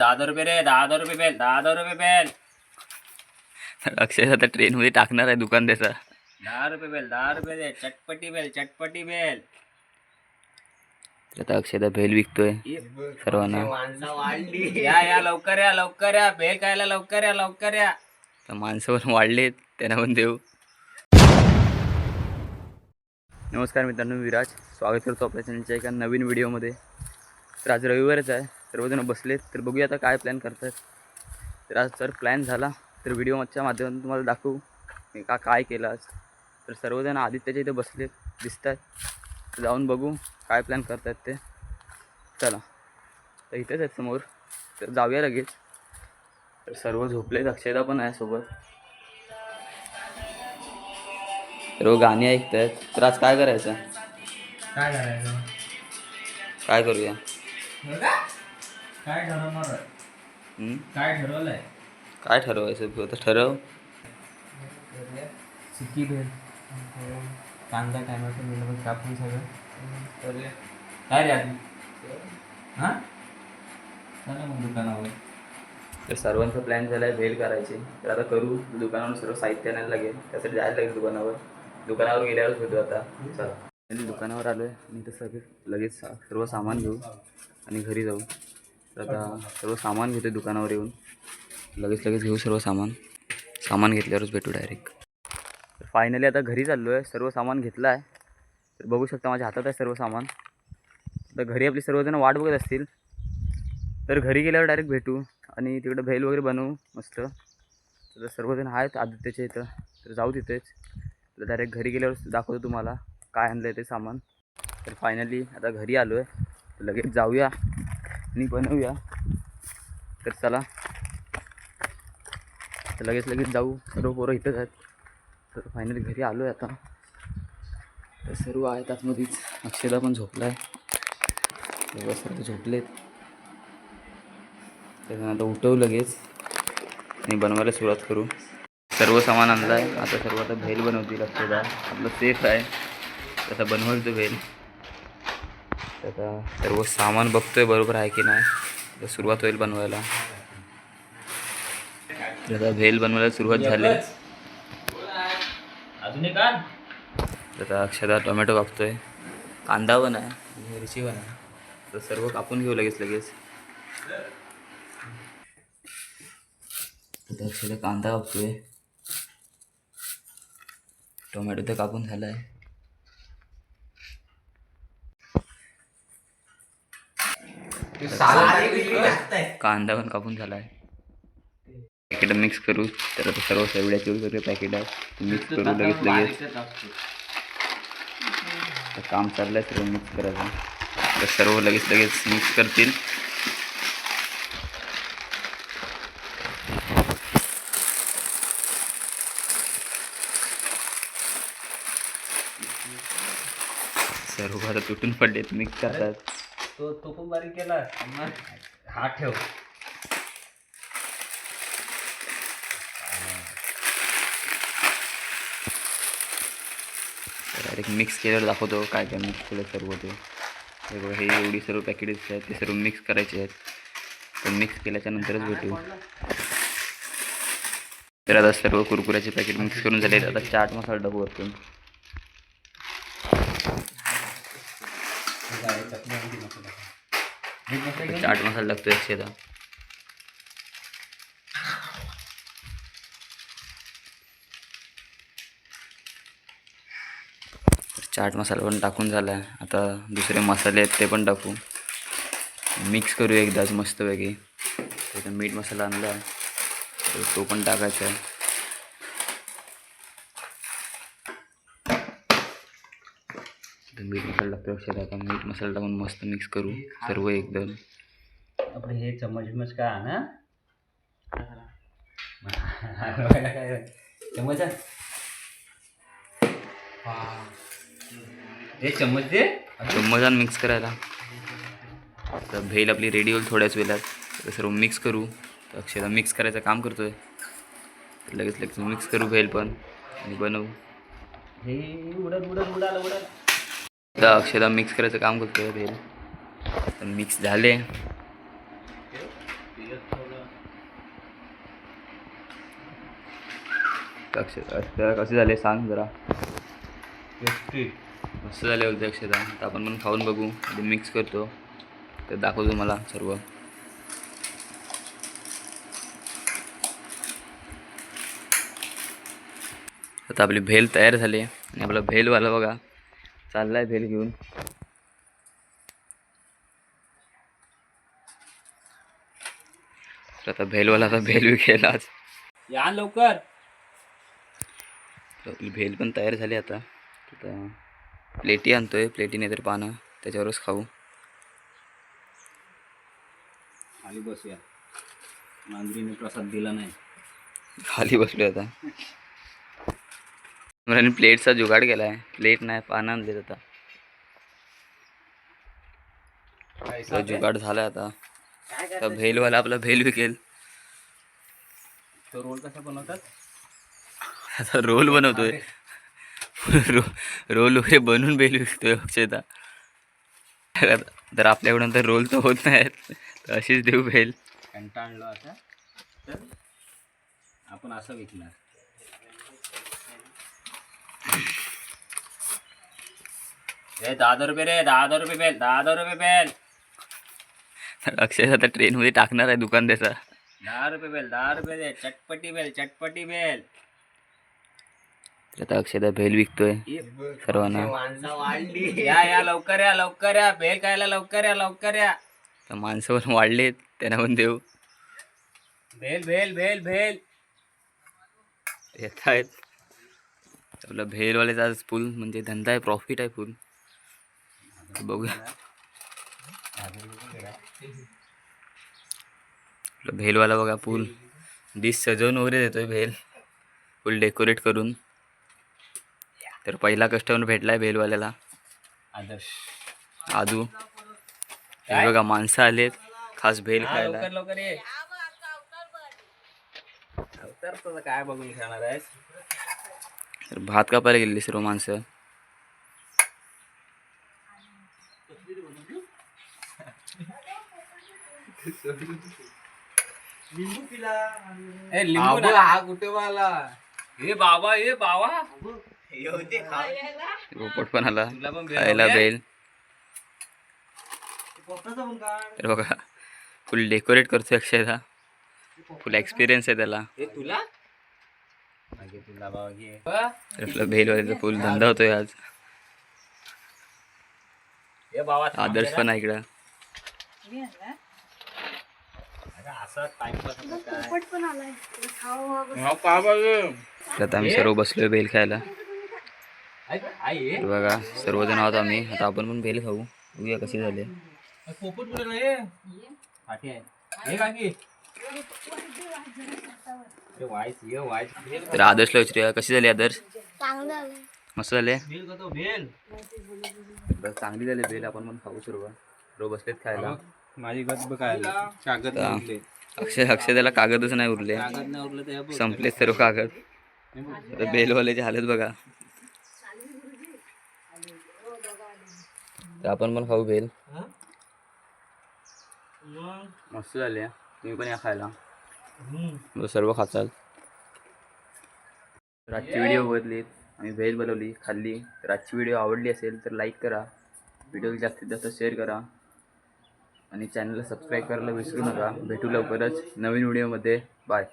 दहा दहा रुपये रे दहा दहा रुपये बेल दहा दहा रुपये बेल तर अक्षय आता ट्रेनमध्ये टाकणार आहे दुकान त्याचा. दहा रुपये बेल दहा रुपये दे चटपटी बेल चटपटी बेल तर आता अक्षयदा भेल विकतोय सर्वांना. या या लवकर या लवकर या. बेल खायला लवकर या लवकर या. तर माणसं पण वाढलेत त्यांना पण देऊ. नमस्कार मित्रांनो मी विराज. स्वागत करतो आपल्या चॅनलच्या एका नवीन व्हिडिओमध्ये तर आज रविवारच आहे. सर्वजण बसलेत. तर बघूया आता काय प्लॅन करतात. तर आज जर प्लॅन झाला तर व्हिडिओच्या माध्यमातून तुम्हाला दाखवू मी का काय केलं आज. तर सर्वजण आदित्यच्या इथे बसलेत दिसतात तर जाऊन बघू काय प्लॅन करतात ते. चला. तर इथेच आहेत समोर. तर जाऊया लगेच. तर सर्व झोपलेत. अक्षयदा पण आहे सोबत. सर्व गाणी ऐकतात तर आज काय करायचं? काय करायचं? काय करूया? काय ठरवणार हं? काय ठरवलंय? काय ठरवायचं तू आता ठरव. सुकी भेल. कांदा टॅमॅटो मिळून कापून सगळं. काय रे आधी? हां? चला मग दुकानावर. तर सर्वांचा प्लॅन झाला आहे भेल करायची. तर आता करू दुकानावर सर्व साहित्य आणायला लागेल. त्यासाठी जायला लागेल दुकानावर. दुकानावर गेल्यावरच भेटू आता. चला. दुकानावर आलो आहे आणि इथं सगळे लगेच सर्व सामान घेऊ आणि घरी जाऊ. तर आता सर्व सामान घेतो दुकानावर येऊन. लगेच लगेच घेऊ सर्व सामान. सामान घेतल्यावरच भेटू डायरेक्ट तर फायनली आता घरी चाललो आहे सर्व सामान घेतलं आहे तर बघू शकता माझ्या हातात आहे सर्व सामान. तर घरी आपली सर्वजण वाट बघत असतील. तर घरी गेल्यावर डायरेक्ट भेटू आणि तिकडं भेल वगैरे बनवू. मस्त. तर सर्वजण आहेत आदित्यच्या इथं. तर जाऊ तिथेच. तर डायरेक्ट घरी गेल्यावर दाखवतो तुम्हाला काय आणलं आहे ते सामान. तर फायनली आता घरी आलो आहे लगेच जाऊया. आणि बनवूया. तर चला. तर लगेच लगेच जाऊ. सर्व पोरं इथंच आहेत. तर फायनली घरी आलो आहे आता. तर सर्व आहेत आतमध्येच. अक्षदा पण झोपला आहे सर्व सर्व झोपलेत त्याच्यानं आता उठवू लगेच. आणि बनवायला सुरुवात करू. सर्व सामान आणलं आहे आता सर्व आता भेल बनवतील अक्षदा आपलं सेफ आहे. आता बनवायचं तो भेल. आता सर्व सामान बघतोय बरोबर आहे की नाही? तर सुरुवात होईल बनवायला. आता भेल बनवायला सुरुवात झाली. आता अक्षदा टोमॅटो कापतोय कांदा पण आहे मिरची पण आहे. तर सर्व कापून घेऊ लगेच लगेच. आता अक्षदा कांदा कापतोय टोमॅटो तर कापून झाला आहे कांदा पण कापून झाला आहे. पॅकेट मिक्स करू तर आता सर्व शेवड्याचे वगैरे पॅकेट आहे. मिक्स करू लगेच लगेच. काम चाललंय सर्व मिक्स करायचं. तर सर्व लगेच लगेच मिक्स करतील. सर्व आता तुटून पडलेत मिक्स करतात. तो तो पण बारीक केला हा ठेव. डायरेक्ट मिक्स केल्यावर दाखवतो काय काय मिक्स केलं सर्व ते. हे बघा हे एवढी सर्व पॅकेटेस आहेत ते सर्व मिक्स करायचे आहेत. तर मिक्स केल्याच्या नंतरच भेटू. तर आता सर्व कुरकुऱ्याचे पॅकेट मिक्स करून झाले आता चाट मसाला डबू वरतून. चाट मसाला लागतो एकशे दहा चाट मसाला पण टाकून झाला आहे आता दुसरे मसाले आहेत ते पण टाकू. मिक्स करू एकदाच मस्तपैकी. त्याचा मीठ मसाला आणला आहे तो पण टाकायचा आहे. मीठ मसाला लक्षात आता मीठ मसाला टाकून मस्त मिक्स करू सर्व एकदम आपलं हे चम्मच काय आण काय चम्मच आण. हे चम्मच दे. चम्मचान मिक्स करायला. तर भेल आपली रेडी होईल थोड्याच वेळात. सर्व मिक्स करू. तर अक्षयला मिक्स करायचं काम करतोय. लगेच लगेच मिक्स करू भेल पण. आणि बनवू. हे उडत उडत उडाला उडाला. आता अक्षदा मिक्स करायचं काम करतो भेल मिक्स झाले. अक्षदा कसे झाले सांग जरा. मस्त झाले होते अक्षदा. आता आपण पण खाऊन बघू. आधी मिक्स करतो. तर दाखवतो मला सर्व. आता आपली भेल तयार झाली. आणि आपला भेलवाला बघा. चाललाय भेल घेऊन. तर आता भेलवाला आता भेल विकेल आज. या लवकर. आपली भेल पण तयार झाली आता. आता प्लेटी आणतोय प्लेटी नाही तर पानं त्याच्यावरच खाऊ. खाली बसूया. मांजरीने प्रसाद दिला नाही. खाली बसलोय आता. मला प्लेटचा जुगाड केला आहे प्लेट नाही पानं आणलेत आता. तो जुगाड झाला आता. आता भेलवाला आपला भेल विकेल. तो रोल कसा बनवतात? आता रोल बनवतोय. रो रोल वगैरे बनवून भेल विकतोय अक्षयता तर आपल्याकडून तर रोल तर होत नाहीत तर अशीच देऊ भेल. कंटाळलो आता. तर आपण असं विकणार. ए दहा दहा रुपये रे दहा दहा रुपये बेल दहा दहा रुपये बेल. तर अक्षय आता ट्रेनमध्ये टाकणार आहे दुकान त्याचा. दहा रुपये बेल दहा रुपये दे चटपटी बेल चटपटी बेल. तर आता अक्षयदा भेल विकतोय सर्वांना. या या लवकर या लवकर या. बेल खायला लवकर या लवकर या. तर माणसं पण वाढलेत त्यांना पण देऊ. भेल भेल भेल भेल येत आहेत. आपला भेलवाल्याचा आज फुल म्हणजे धंदा आहे प्रॉफिट आहे फुल. बघूया. आपला भेलवाला बघा फुल. डिश सजवून वगैरे देतोय भेल. फुल डेकोरेट करून. तर पहिला कस्टमर भेटलाय भेलवाल्याला आदर्श. आजू हे बघा माणसं आलेत. खास भेल खायला. काय बघून खेळणार आहेस? तर भात कापायला गेलेली सर्व माणसं. हा कुठे वाला ए बाबा ए बाबा. पण आला खायला? बेल. तर बघा फुल डेकोरेट करतोय अक्षयदा फुल एक्सपिरियन्स आहे त्याला. हे तुला मागे तुला बाबा घे तर आपला भेलवाल्याचा फुल धंदा होतोय आज। आदर्श. पण आहे इकडं। आता आम्ही सर्व बसलोय बेल खायला. बघा सर्वजण आहोत आम्ही. आता आपण पण बेल खाऊ. बघूया कसे झाले. पोपट तर आदर्शला विचारूया कशी झाली आदर्श? मस्त झाले? चांगली झाली बेल आपण पण खाऊ सर्व सर्व बसलेत खायला. माझी गत कागद. अक्षय अक्षय त्याला कागदच नाही उरले. कागद नाही उरलं तर बघ. संपले सर्व कागद. बेलवाल्याची हालत बघा. तर आपण पण खाऊ बेल हा? मस्त झाले. तुम्ही पण या खायला. सर्व खाचाल तर आजची व्हिडिओ बघितली आम्ही व्हेज बनवली खाल्ली. तर आजची व्हिडिओ आवडली असेल तर लाईक करा. व्हिडिओ जास्तीत जास्त शेअर करा. आणि चॅनलला सबस्क्राईब करायला विसरू नका. भेटू लवकरच नवीन व्हिडिओमध्ये बाय